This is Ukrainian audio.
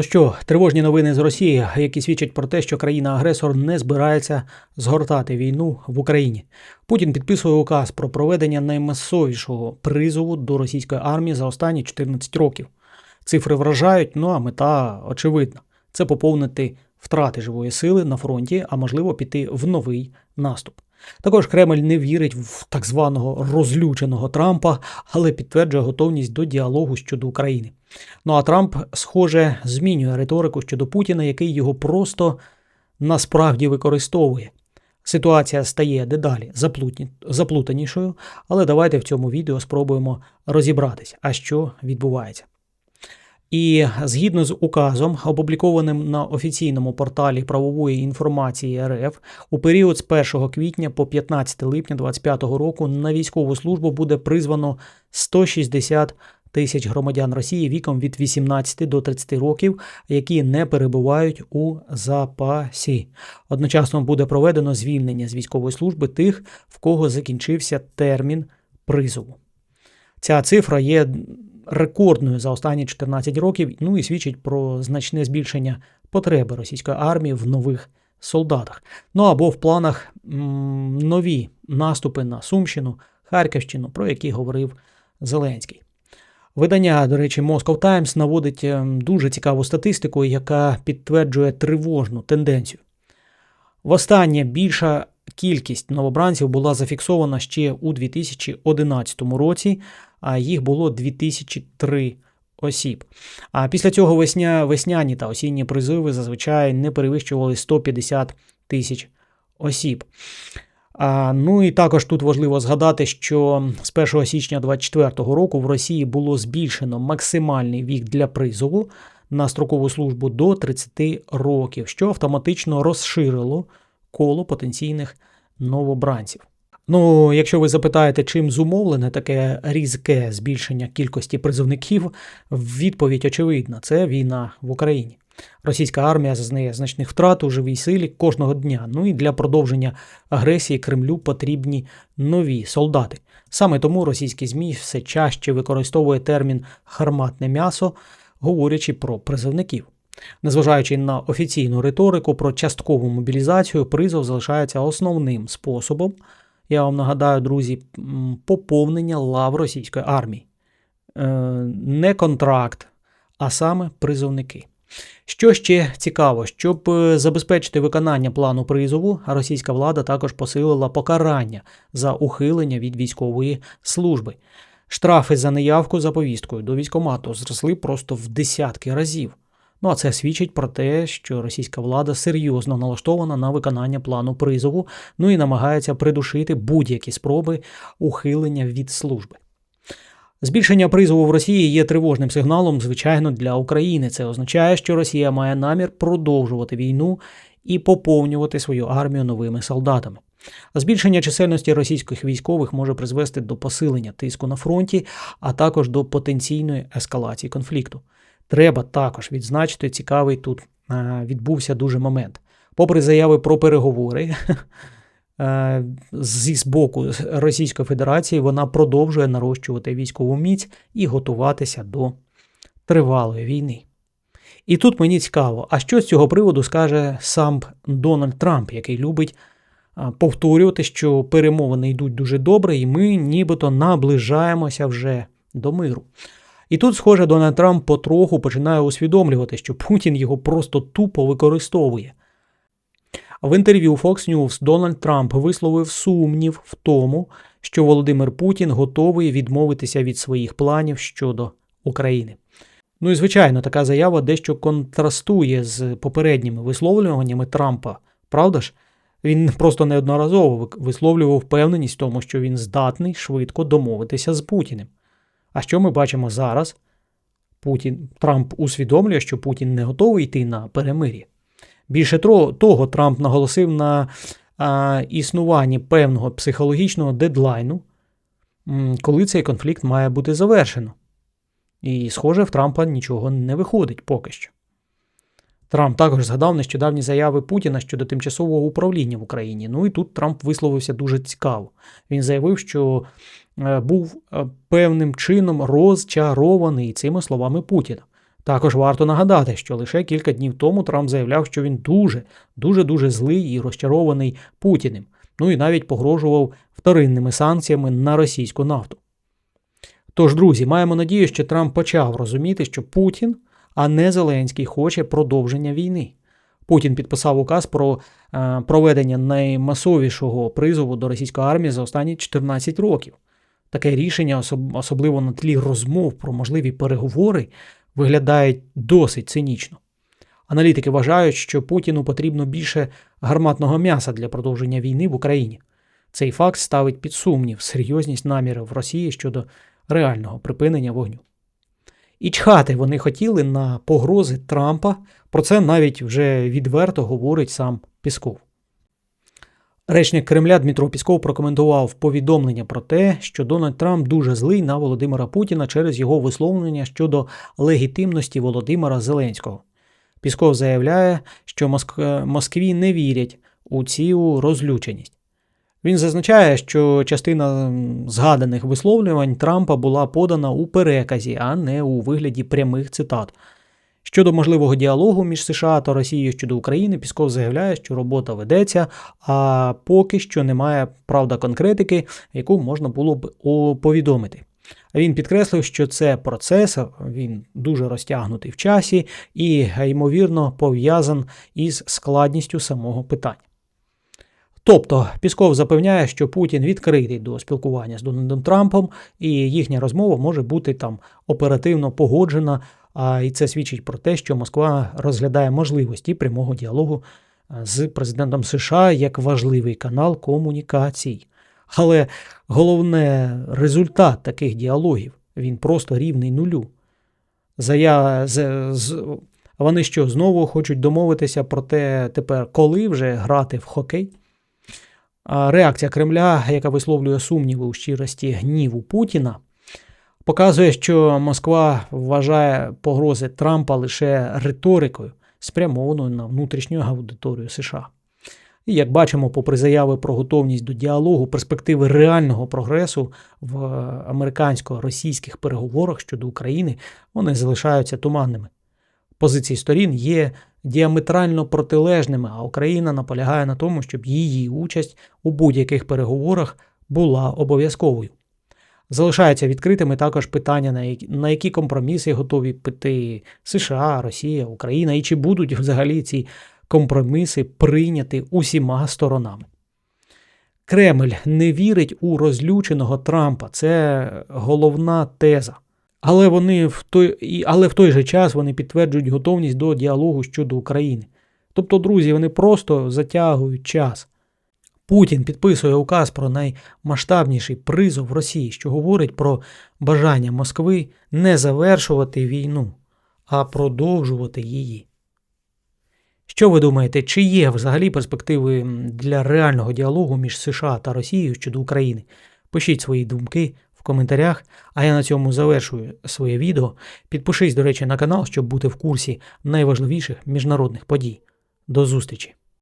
Ну що, тривожні новини з Росії, які свідчать про те, що країна-агресор не збирається згортати війну в Україні. Путін підписує указ про проведення наймасовішого призову до російської армії за останні 14 років. Цифри вражають, ну а мета очевидна: це поповнити втрати живої сили на фронті, а можливо піти в новий наступ. Також Кремль не вірить в так званого розлюченого Трампа, але підтверджує готовність до діалогу щодо України. Ну а Трамп, схоже, змінює риторику щодо Путіна, який його просто насправді використовує. Ситуація стає дедалі заплутанішою, але давайте в цьому відео спробуємо розібратися, а що відбувається. І згідно з указом, опублікованим на офіційному порталі правової інформації РФ, у період з 1 квітня по 15 липня 2025 року на військову службу буде призвано 160 тисяч громадян Росії віком від 18 до 30 років, які не перебувають у запасі. Одночасно буде проведено звільнення з військової служби тих, в кого закінчився термін призову. Ця цифра є рекордною за останні 14 років, ну і свідчить про значне збільшення потреби російської армії в нових солдатах. Ну або в планах м, нові наступи на Сумщину, Харківщину, про які говорив Зеленський. Видання, до речі, Moscow Times наводить ем, дуже цікаву статистику, яка підтверджує тривожну тенденцію. Востаннє більша кількість новобранців була зафіксована ще у 2011 році, їх було 2003 осіб. А після цього весня, весняні та осінні призиви зазвичай не перевищували 150 тисяч осіб. А, ну і також тут важливо згадати, що з 1 січня 2024 року в Росії було збільшено максимальний вік для призову на строкову службу до 30 років, що автоматично розширило коло потенційних новобранців. Ну, якщо ви запитаєте, чим зумовлене таке різке збільшення кількості призовників, відповідь очевидна: це війна в Україні. Російська армія зазнає значних втрат у живій силі кожного дня. Ну і для продовження агресії Кремлю потрібні нові солдати. Саме тому російські ЗМІ все чаще використовує термін гарматне м'ясо, говорячи про призовників. Незважаючи на офіційну риторику про часткову мобілізацію, призов залишається основним способом. Я вам нагадаю, друзі, поповнення лав російської армії. Е, Не контракт, а саме призовники. Що ще цікаво, щоб е, забезпечити виконання плану призову, російська влада також посилила покарання за ухилення від військової служби. Штрафи за неявку за повісткою до військомату зросли просто в десятки разів. Ну а це свідчить про те, що російська влада серйозно налаштована на виконання плану призову, ну і намагається придушити будь-які спроби ухилення від служби. Збільшення призову в Росії є тривожним сигналом, звичайно, для України. Це означає, що Росія має намір продовжувати війну і поповнювати свою армію новими солдатами. Збільшення чисельності російських військових може призвести до посилення тиску на фронті, а також до потенційної ескалації конфлікту. Треба також відзначити, цікавий тут е, відбувся дуже момент. Попри заяви про переговори е, з боку Російської Федерації, вона продовжує нарощувати військову міць і готуватися до тривалої війни. І тут мені цікаво, а що з цього приводу скаже сам Дональд Трамп, який любить повторювати, що перемовини йдуть дуже добре, і ми нібито наближаємося вже до миру. І тут, схоже, Дональд Трамп потроху починає усвідомлювати, що Путін його просто тупо використовує. В інтерв'ю Fox News Дональд Трамп висловив сумнів в тому, що Володимир Путін готовий відмовитися від своїх планів щодо України. Ну і звичайно, така заява дещо контрастує з попередніми висловлюваннями Трампа, правда ж? Він просто неодноразово висловлював впевненість в тому, що він здатний швидко домовитися з Путіним. А що ми бачимо зараз? Путін, Трамп усвідомлює, що Путін не готовий йти на перемир'я. Більше того, Трамп наголосив на а, існуванні певного психологічного дедлайну, коли цей конфлікт має бути завершено. І, схоже, в Трампа нічого не виходить поки що. Трамп також згадав нещодавні заяви Путіна щодо тимчасового управління в Україні. Ну і тут Трамп висловився дуже цікаво. Він заявив, що е, був е, певним чином розчарований цими словами Путіна. Також варто нагадати, що лише кілька днів тому Трамп заявляв, що він дуже, дуже дуже злий і розчарований Путіним. Ну і навіть погрожував вторинними санкціями на російську нафту. Тож, друзі, маємо надію, що Трамп почав розуміти, що Путін, а не Зеленський, хоче продовження війни. Путін підписав указ про е, проведення наймасовішого призову до російської армії за останні 14 років. Таке рішення, особ- особливо на тлі розмов про можливі переговори, виглядає досить цинічно. Аналітики вважають, що Путіну потрібно більше гарматного м'яса для продовження війни в Україні. Цей факт ставить під сумнів серйозність намірів Росії щодо реального припинення вогню. І чхати вони хотіли на погрози Трампа, про це навіть вже відверто говорить сам Пісков. Речник Кремля Дмитро Пісков прокоментував повідомлення про те, що Дональд Трамп дуже злий на Володимира Путіна через його висловлення щодо легітимності Володимира Зеленського. Пісков заявляє, що Моск- Москві не вірять у цю розлюченість. Він зазначає, що частина згаданих висловлювань Трампа була подана у переказі, а не у вигляді прямих цитат. Щодо можливого діалогу між США та Росією щодо України, Пісков заявляє, що робота ведеться, а поки що немає правда конкретики, яку можна було б повідомити. Він підкреслив, що це процес, він дуже розтягнутий в часі і, ймовірно, пов'язан із складністю самого питання. Тобто Пісков запевняє, що Путін відкритий до спілкування з Дональдом Трампом, і їхня розмова може бути там оперативно погоджена. А і це свідчить про те, що Москва розглядає можливості прямого діалогу з президентом США як важливий канал комунікацій. Але головне результат таких діалогів він просто рівний нулю. Зая... з... З... Вони що знову хочуть домовитися про те, тепер коли вже грати в хокей? Реакція Кремля, яка висловлює сумніви у щирості гніву Путіна, показує, що Москва вважає погрози Трампа лише риторикою, спрямованою на внутрішню аудиторію США. І як бачимо, попри заяви про готовність до діалогу, перспективи реального прогресу в американсько-російських переговорах щодо України вони залишаються туманними. Позиції сторін є діаметрально протилежними, а Україна наполягає на тому, щоб її участь у будь-яких переговорах була обов'язковою. Залишаються відкритими також питання, на які, компроміси готові піти США, Росія, Україна, і чи будуть взагалі ці компроміси прийняті усіма сторонами. Кремль не вірить у розлюченого Трампа. Це головна теза. Але вони в той, але в той же час вони підтверджують готовність до діалогу щодо України. Тобто, друзі, вони просто затягують час. Путін підписує указ про наймасштабніший призов Росії, що говорить про бажання Москви не завершувати війну, а продовжувати її. Що ви думаєте, чи є взагалі перспективи для реального діалогу між США та Росією щодо України? Пишіть свої думки в коментарях, а я на цьому завершую своє відео. Підпишись, до речі, на канал, щоб бути в курсі найважливіших міжнародних подій. До зустрічі!